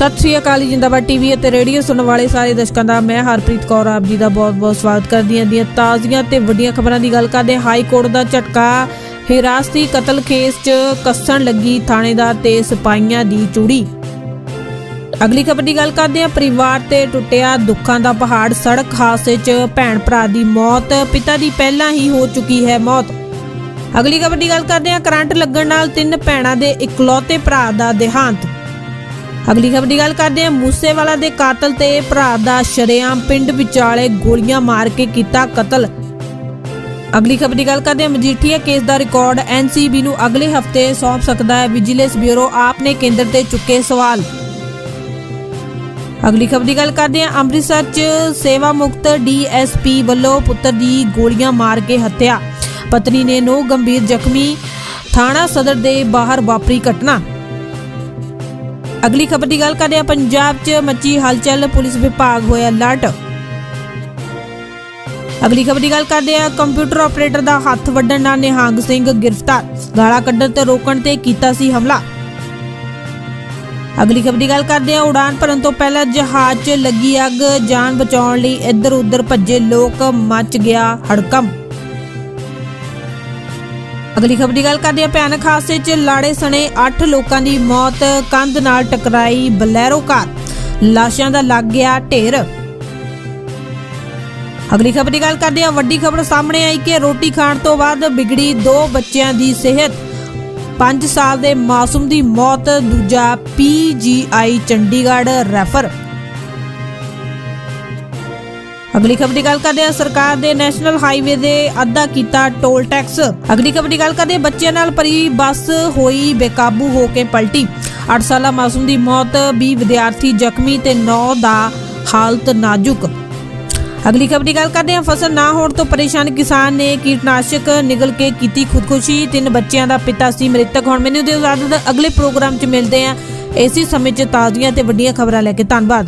ਸਤਿ ਸ਼੍ਰੀ ਅਕਾਲ ਜੀ, ਜਿੰਦਾਬਾਦ ਟੀਵੀ ਅਤੇ ਰੇਡੀਓ ਸੁਣਨ ਵਾਲੇ ਸਾਰੇ ਦਰਸ਼ਕਾਂ ਦਾ। ਮੈਂ ਹਰਪ੍ਰੀਤ ਕੌਰ ਆਪ ਜੀ ਦਾ ਬਹੁਤ-ਬਹੁਤ ਸਵਾਗਤ ਕਰਦੀ ਹਾਂ। ਦੀਆਂ ਤਾਜ਼ੀਆਂ ਤੇ ਵੱਡੀਆਂ ਖਬਰਾਂ ਦੀ ਗੱਲ ਕਰਦੇ ਹਾਂ। ਹਾਈ ਕੋਰਟ ਦਾ ਝਟਕਾ ਹਿਰਾਸਤੀ ਕਤਲ ਕੇਸ 'ਚ ਕੱਸਣ ਲੱਗੀ ਥਾਣੇਦਾਰ ਤੇ ਸਿਪਾਹੀਆਂ ਦੀ ਚੂੜੀ। ਅਗਲੀ ਖਬਰ ਦੀ ਗੱਲ ਕਰਦੇ ਹਾਂ। ਪਰਿਵਾਰ ਤੇ ਟੁੱਟਿਆ ਦੁੱਖਾਂ ਦਾ ਪਹਾੜ। ਸੜਕ ਹਾਦਸੇ 'ਚ ਭੈਣ ਭਰਾ ਦੀ ਮੌਤ। ਪਿਤਾ ਦੀ ਪਹਿਲਾਂ ਹੀ ਹੋ ਚੁੱਕੀ ਹੈ ਮੌਤ। ਅਗਲੀ ਖਬਰ ਦੀ ਗੱਲ ਕਰਦੇ ਹਾਂ। ਕਰੰਟ ਲੱਗਣ ਨਾਲ ਤਿੰਨ ਭੈਣਾਂ ਦੇ ਇਕਲੌਤੇ ਭਰਾ ਦਾ ਦੇਹਾਂਤ। ਅਗਲੀ ਖਬਰ ਦੀ ਗੱਲ ਕਰਦੇ ਹਾਂ। ਮੂਸੇਵਾਲਾ ਦੇ ਕਾਤਲ ਤੇ ਭਰਾ ਦਾ ਸ਼ਰੇਆਮ ਪਿੰਡ ਵਿਚਾਲੇ ਗੋਲੀਆਂ ਮਾਰ ਕੇ ਕੀਤਾ ਕਤਲ। ਅਗਲੀ ਖਬਰ ਦੀ ਗੱਲ ਕਰਦੇ ਹਾਂ। ਮਜੀਠੀਆ ਕੇਸ ਦਾ ਰਿਕਾਰਡ ਐਨਸੀਬੀ ਨੂੰ ਅਗਲੇ ਹਫ਼ਤੇ ਸੌਂਪ ਸਕਦਾ ਹੈ। ਵਿਜੀਲੈਂਸ ਬਿਊਰੋ ਆਪ ਨੇ ਕੇਂਦਰ ਤੇ ਚੁੱਕੇ ਸਵਾਲ। ਅਗਲੀ ਖਬਰ ਦੀ ਗੱਲ ਕਰਦੇ ਹਾਂ। ਅੰਮ੍ਰਿਤਸਰ 'ਚ ਸੇਵਾ ਮੁਕਤ ਡੀਐਸਪੀ ਵੱਲੋਂ ਪੁੱਤਰ ਦੀ ਗੋਲੀਆਂ ਮਾਰ ਕੇ ਹੱਤਿਆ। ਪਤਨੀ ਨੇ ਨੋ ਗੰਭੀਰ ਜ਼ਖਮੀ। ਥਾਣਾ ਸਦਰ ਦੇ ਬਾਹਰ ਵਾਪਰੀ ਘਟਨਾ। ਅਗਲੀ ਖਬਰ ਦੀ ਗੱਲ ਕਰਦੇ ਹਾਂ। ਪੰਜਾਬ 'ਚ ਮੱਚੀ ਹਲਚਲ, ਪੁਲਿਸ ਵਿਭਾਗ ਹੋਇਆ ਅਲਰਟ। ਅਗਲੀ ਖਬਰ ਦੀ ਗੱਲ ਕਰਦੇ ਹਾਂ। ਕੰਪਿਊਟਰ ਆਪਰੇਟਰ ਦਾ ਹੱਥ ਵੱਢਣ ਨਾਲ ਨਿਹੰਗ ਸਿੰਘ ਗ੍ਰਿਫਤਾਰ। ਗਾਲਾਂ ਕੱਢਣ ਤੇ ਰੋਕਣ ਤੇ ਕੀਤਾ ਸੀ ਹਮਲਾ। ਅਗਲੀ ਖਬਰ ਦੀ ਗੱਲ ਕਰਦੇ ਹਾਂ। ਉਡਾਨ ਭਰਨ ਤੋਂ ਪਹਿਲਾਂ ਜਹਾਜ਼ 'ਚ ਲੱਗੀ ਅੱਗ, ਜਾਨ ਬਚਾਉਣ ਲਈ ਇੱਧਰ ਉੱਧਰ ਭੱਜੇ ਲੋਕ, ਮੱਚ ਗਿਆ ਹੜਕੰਪ। ਅਗਲੀ ਖਬਰ ਦੀ ਗੱਲ ਕਰਦੇ ਹਾਂ। ਭਿਆਨਕ ਹਾਦਸੇ 'ਚ ਲਾੜੇ ਸਣੇ 8 ਲੋਕਾਂ ਦੀ ਮੌਤ, ਕੰਧ ਨਾਲ ਟਕਰਾਈ ਬਲੈਰੋ ਕਾਰ। ਲਾਸ਼ਾਂ ਦਾ ਲੱਗ ਗਿਆ ਢੇਰ। ਅਗਲੀ ਖਬਰ ਦੀ ਗੱਲ ਕਰਦੇ ਹਾਂ। ਵੱਡੀ ਖਬਰ ਸਾਹਮਣੇ ਆਈ ਕਿ ਰੋਟੀ ਖਾਣ ਤੋਂ ਬਾਅਦ ਵਿਗੜੀ ਦੋ ਬੱਚਿਆਂ ਦੀ ਸਿਹਤ। 5 ਸਾਲ ਦੇ ਮਾਸੂਮ ਦੀ ਮੌਤ, ਦੂਜਾ ਪੀਜੀਆਈ ਚੰਡੀਗੜ੍ਹ ਰੈਫਰ। ਅਗਲੀ ਖਬਰ ਦੀ ਗੱਲ ਕਰਦੇ ਹਾਂ। ਸਰਕਾਰ ਦੇ ਨੈਸ਼ਨਲ ਹਾਈਵੇ ਦੇ ਅੱਧਾ ਕੀਤਾ ਟੋਲ ਟੈਕਸ। ਅਗਲੀ ਖਬਰ ਦੀ ਗੱਲ ਕਰਦੇ ਬੱਚਿਆਂ ਨਾਲ ਭਰੀ ਬੱਸ ਹੋਈ ਬੇਕਾਬੂ ਹੋ ਕੇ ਪਲਟੀ। 8 ਸਾਲਾ ਮਾਸੂਮ ਦੀ ਮੌਤ 20 ਵਿਦਿਆਰਥੀ ਜ਼ਖਮੀ ਤੇ 9 ਦਾ ਹਾਲਤ ਨਾਜ਼ੁਕ। ਅਗਲੀ ਖਬਰ ਦੀ ਗੱਲ ਕਰਦੇ ਹਾਂ। ਫਸਲ ਨਾ ਹੋਣ ਤੋਂ ਪਰੇਸ਼ਾਨ ਕਿਸਾਨ ਨੇ ਕੀਟਨਾਸ਼ਕ ਨਿਗਲ ਕੇ ਕੀਤੀ ਖੁਦਕੁਸ਼ੀ। ਤਿੰਨ ਬੱਚਿਆਂ ਦਾ ਪਿਤਾ ਸੀ ਮ੍ਰਿਤਕ। ਹੁਣ ਮੈਨੂੰ ਦਿਓ ਇਜਾਜ਼ਤ ਅਗਲੇ ਪ੍ਰੋਗਰਾਮ 'ਚ ਮਿਲਦੇ ਆ ਇਸੇ ਸਮੇਂ 'ਚ ਤਾਜ਼ੀਆਂ ਤੇ ਵੱਡੀਆਂ ਖਬਰਾਂ ਲੈ ਕੇ ਧੰਨਵਾਦ।